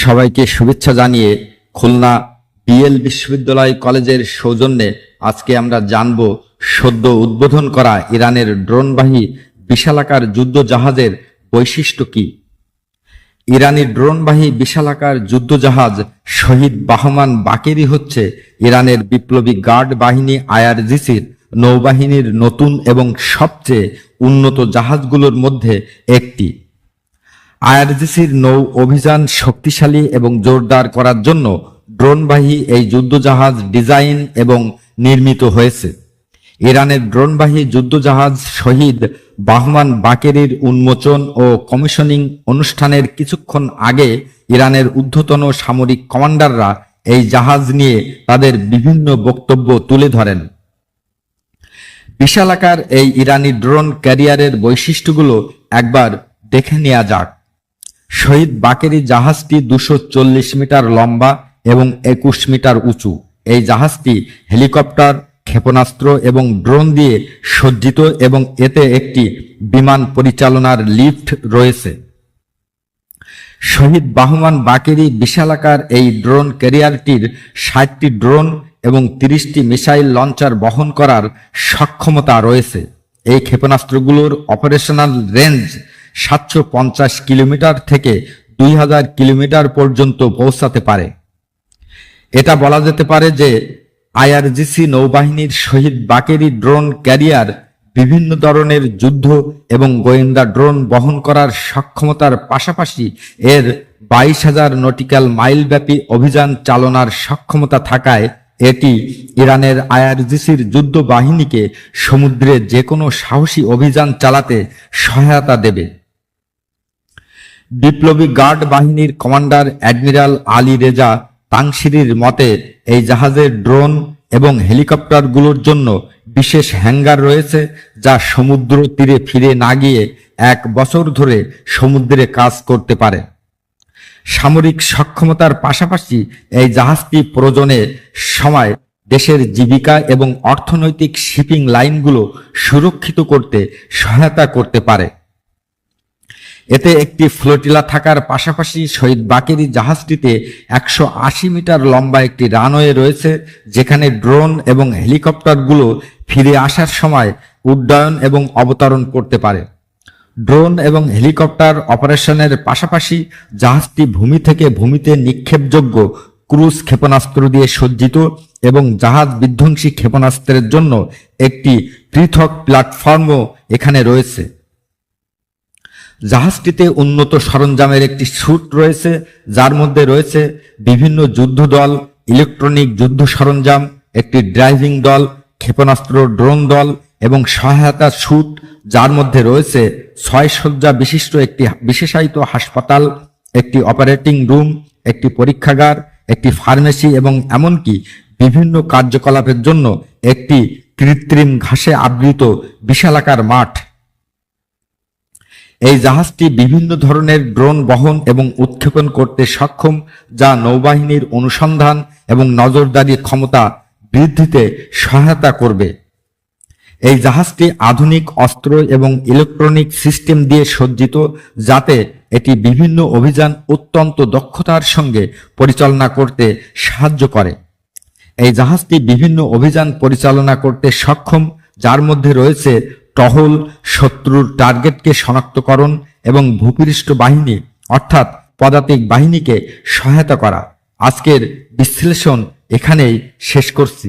সবাইকে শুভেচ্ছা জানিয়ে খুলনা বিএল বিশ্ববিদ্যালয় কলেজের সৌজন্যে আজকে আমরা জানব সদ্য উদ্বোধন করা ইরানের ড্রোনবাহী বিশালাকার যুদ্ধ জাহাজের বৈশিষ্ট্য কি? ইরানি ড্রোনবাহী বিশালাকার যুদ্ধজাহাজ শহীদ বাহমান বাকেরি হচ্ছে ইরানের বিপ্লবী গার্ড বাহিনী আইআরজিসির নৌবাহিনীর নতুন এবং সবচেয়ে উন্নত জাহাজগুলোর মধ্যে একটি। আইআরজিসির নৌ অভিযান শক্তিশালী এবং জোরদার করার জন্য ড্রোনবাহী এই যুদ্ধজাহাজ ডিজাইন এবং নির্মিত হয়েছে। ইরানের ড্রোনবাহী যুদ্ধজাহাজ শহীদ বাহমান বাকেরির উন্মোচন ও কমিশনিং অনুষ্ঠানের কিছুক্ষণ আগে ইরানের ঊর্ধ্বতন সামরিক কমান্ডাররা এই জাহাজ নিয়ে তাদের বিভিন্ন বক্তব্য তুলে ধরেন। বিশালাকার এই ইরানি ড্রোন ক্যারিয়ারের বৈশিষ্ট্যগুলো একবার দেখে নেওয়া যাক। শহীদ বাকেরি জাহাজটি দুশো মিটার লম্বা এবং একুশ মিটার উঁচু। এই জাহাজটি হেলিকপ্টার, ক্ষেপণাস্ত্র এবং ড্রোন দিয়ে সজ্জিত এবং এতে একটি বিমান পরিচালনার লিফট রয়েছে। শহীদ বাহমান বাকেরি বিশালাকার এই ড্রোন ক্যারিয়ারটির ষাটটি ড্রোন এবং তিরিশটি মিসাইল লঞ্চার বহন করার সক্ষমতা রয়েছে। এই ক্ষেপণাস্ত্রগুলোর অপারেশনাল রেঞ্জ সাতশো পঞ্চাশ কিলোমিটার থেকে দুই হাজার কিলোমিটার পর্যন্ত পৌঁছাতে পারে। এটা বলা যেতে পারে যে আইআরজিসি নৌবাহিনীর শহীদ বাকেরি ড্রোন ক্যারিয়ার বিভিন্ন ধরনের যুদ্ধ এবং গোয়েন্দা ড্রোন বহন করার সক্ষমতার পাশাপাশি এর বাইশ হাজার নটিক্যাল মাইল ব্যাপী অভিযান চালনার সক্ষমতা থাকায় এটি ইরানের আইআরজিসির যুদ্ধ বাহিনীকে সমুদ্রে যে কোনো সাহসী অভিযান চালাতে সহায়তা দেবে। বিপ্লবী গার্ড বাহিনীর কমান্ডার অ্যাডমিরাল আলী রেজা তাংশিরির মতে, এই জাহাজের ড্রোন এবং হেলিকপ্টারগুলোর জন্য বিশেষ হ্যাঙ্গার রয়েছে যা সমুদ্র তীরে ফিরে না গিয়ে এক বছর ধরে সমুদ্রে কাজ করতে পারে। সামরিক সক্ষমতার পাশাপাশি এই জাহাজটি প্রয়োজনের সময়, দেশের জীবিকা এবং অর্থনৈতিক শিপিং লাইনগুলো সুরক্ষিত করতে সহায়তা করতে পারে। এতে একটি ফ্লোটিলা থাকার পাশাপাশি শহীদ বাকেরি জাহাজটিতে একশো আশি মিটার লম্বা একটি রানওয়ে রয়েছে, যেখানে ড্রোন এবং হেলিকপ্টারগুলো ফিরে আসার সময় উড্ডয়ন এবং অবতরণ করতে পারে। ড্রোন এবং হেলিকপ্টার অপারেশনের পাশাপাশি জাহাজটি ভূমি থেকে ভূমিতে নিক্ষেপযোগ্য ক্রুজ ক্ষেপণাস্ত্র দিয়ে সজ্জিত এবং জাহাজ বিধ্বংসী ক্ষেপণাস্ত্রের জন্য একটি পৃথক প্ল্যাটফর্মও এখানে রয়েছে। জাহাজটিতে উন্নত সরঞ্জামের একটি স্যুট রয়েছে, যার মধ্যে রয়েছে বিভিন্ন যুদ্ধ দল ইলেকট্রনিক যুদ্ধ সরঞ্জাম, একটি ড্রাইভিং দল, ক্ষেপণাস্ত্র, ড্রোন দল এবং সহায়তা স্যুট, যার মধ্যে রয়েছে ছয় শয্যা বিশিষ্ট একটি বিশেষায়িত হাসপাতাল, একটি অপারেটিং রুম, একটি পরীক্ষাগার, একটি ফার্মেসি এবং এমনকি বিভিন্ন কার্যকলাপের জন্য একটি কৃত্রিম ঘাসে আবৃত বিশালাকার মাঠ। এই জাহাজটি বিভিন্ন ধরনের ড্রোন বহন এবং উৎক্ষেপণ করতে সক্ষম, যা নৌবাহিনীর অনুসন্ধান এবং নজরদারি ক্ষমতা বৃদ্ধিতে সহায়তা করবে। এই জাহাজটি আধুনিক অস্ত্র এবং ইলেকট্রনিক সিস্টেম দিয়ে সজ্জিত, যাতে এটি বিভিন্ন অভিযান অত্যন্ত দক্ষতার সঙ্গে পরিচালনা করতে সাহায্য করে। এই জাহাজটি বিভিন্ন অভিযান পরিচালনা করতে সক্ষম, যার মধ্যে রয়েছে টহল শত্রুর টার্গেটকে শনাক্তকরণ এবং ভূপৃষ্ঠ বাহিনী, অর্থাৎ পদাতিক বাহিনীকে সহায়তা করা। আজকের বিশ্লেষণ এখানেই শেষ করছি।